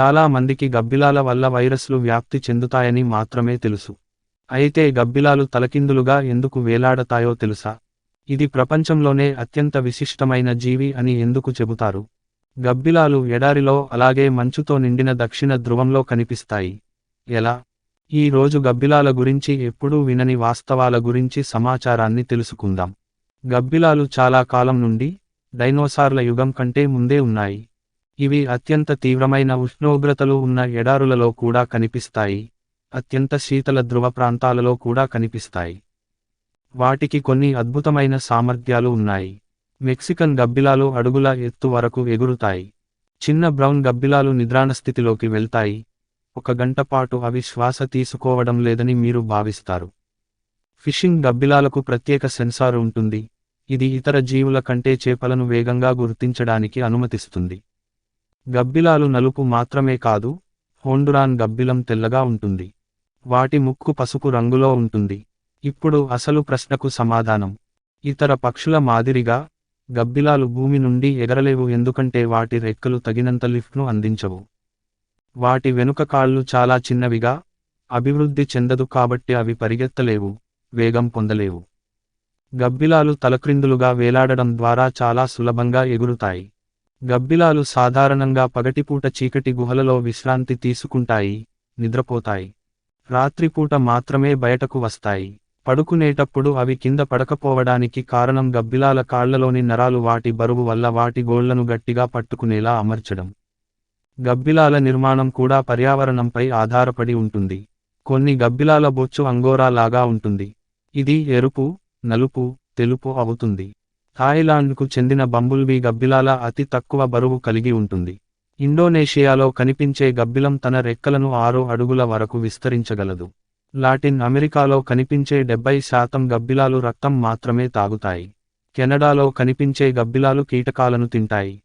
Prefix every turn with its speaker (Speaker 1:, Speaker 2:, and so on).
Speaker 1: చాలా మందికి గబ్బిలాల వల్ల వైరస్లు వ్యాప్తి చెందుతాయని మాత్రమే తెలుసు. అయితే గబ్బిలాలు తలకిందులుగా ఎందుకు వేలాడతాయో తెలుసా? ఇది ప్రపంచంలోనే అత్యంత విశిష్టమైన జీవి అని ఎందుకు చెబుతారు? గబ్బిలాలు ఎడారిలో అలాగే మంచుతో నిండిన దక్షిణ ధ్రువంలో కనిపిస్తాయి. ఎలా? ఈ రోజు గబ్బిలాల గురించి ఎప్పుడూ వినని వాస్తవాల గురించి సమాచారాన్ని తెలుసుకుందాం. గబ్బిలాలు చాలా కాలం నుండి డైనోసార్ల యుగం కంటే ముందే ఉన్నాయి. ఇవి అత్యంత తీవ్రమైన ఉష్ణోగ్రతలు ఉన్న ఎడారులలో కూడా కనిపిస్తాయి. అత్యంత శీతల ధ్రువ ప్రాంతాలలో కూడా కనిపిస్తాయి. వాటికి కొన్ని అద్భుతమైన సామర్థ్యాలు ఉన్నాయి. మెక్సికన్ గబ్బిలాలు అడుగుల ఎత్తు వరకు ఎగురుతాయి. చిన్న బ్రౌన్ గబ్బిలాలు నిద్రాణ స్థితిలోకి వెళ్తాయి. ఒక గంట పాటు అవి శ్వాస తీసుకోవడం లేదని మీరు భావిస్తారు. ఫిషింగ్ గబ్బిలాలకు ప్రత్యేక సెన్సార్ ఉంటుంది. ఇది ఇతర జీవుల కంటే చేపలను వేగంగా గుర్తించడానికి అనుమతిస్తుంది. గబ్బిలాలు నలుపు మాత్రమే కాదు హోండురాన్ గబ్బిలం తెల్లగా ఉంటుంది. వాటి ముక్కు పసుపు రంగులో ఉంటుంది. ఇప్పుడు అసలు ప్రశ్నకు సమాధానం. ఇతర పక్షుల మాదిరిగా గబ్బిలాలు భూమి నుండి ఎగరలేవు ఎందుకంటే వాటి రెక్కలు తగినంత లిఫ్ట్ను అందించవు. వాటి వెనుక కాళ్ళు చాలా చిన్నవిగా అభివృద్ధి చెందదు కాబట్టి అవి పరిగెత్తలేవు వేగం పొందలేవు. గబ్బిలాలు తలక్రిందులుగా వేలాడడం ద్వారా చాలా సులభంగా ఎగురుతాయి. గబ్బిలాలు సాధారణంగా పగటిపూట చీకటి గుహలలో విశ్రాంతి తీసుకుంటాయి నిద్రపోతాయి. రాత్రిపూట మాత్రమే బయటకు వస్తాయి. పడుకునేటప్పుడు అవి కింద పడకపోవడానికి కారణం గబ్బిలాల కాళ్ళలోని నరాలు వాటి బరువు వల్ల వాటి గోళ్ళను గట్టిగా పట్టుకునేలా అమర్చడం. గబ్బిలాల నిర్మాణం కూడా పర్యావరణంపై ఆధారపడి ఉంటుంది. కొన్ని గబ్బిలాల బొచ్చు అంగోరా లాగా ఉంటుంది. ఇది ఎరుపు నలుపు తెలుపు అవుతుంది. థాయిలాండ్కు చెందిన బంబుల్బీ గబ్బిలాల అతి తక్కువ బరువు కలిగి ఉంటుంది. ఇండోనేషియాలో కనిపించే గబ్బిలం తన రెక్కలను ఆరు అడుగుల వరకు విస్తరించగలదు. లాటిన్ అమెరికాలో కనిపించే డెబ్బై శాతం గబ్బిలాలు రక్తం మాత్రమే తాగుతాయి. కెనడాలో కనిపించే గబ్బిలాలు కీటకాలను తింటాయి.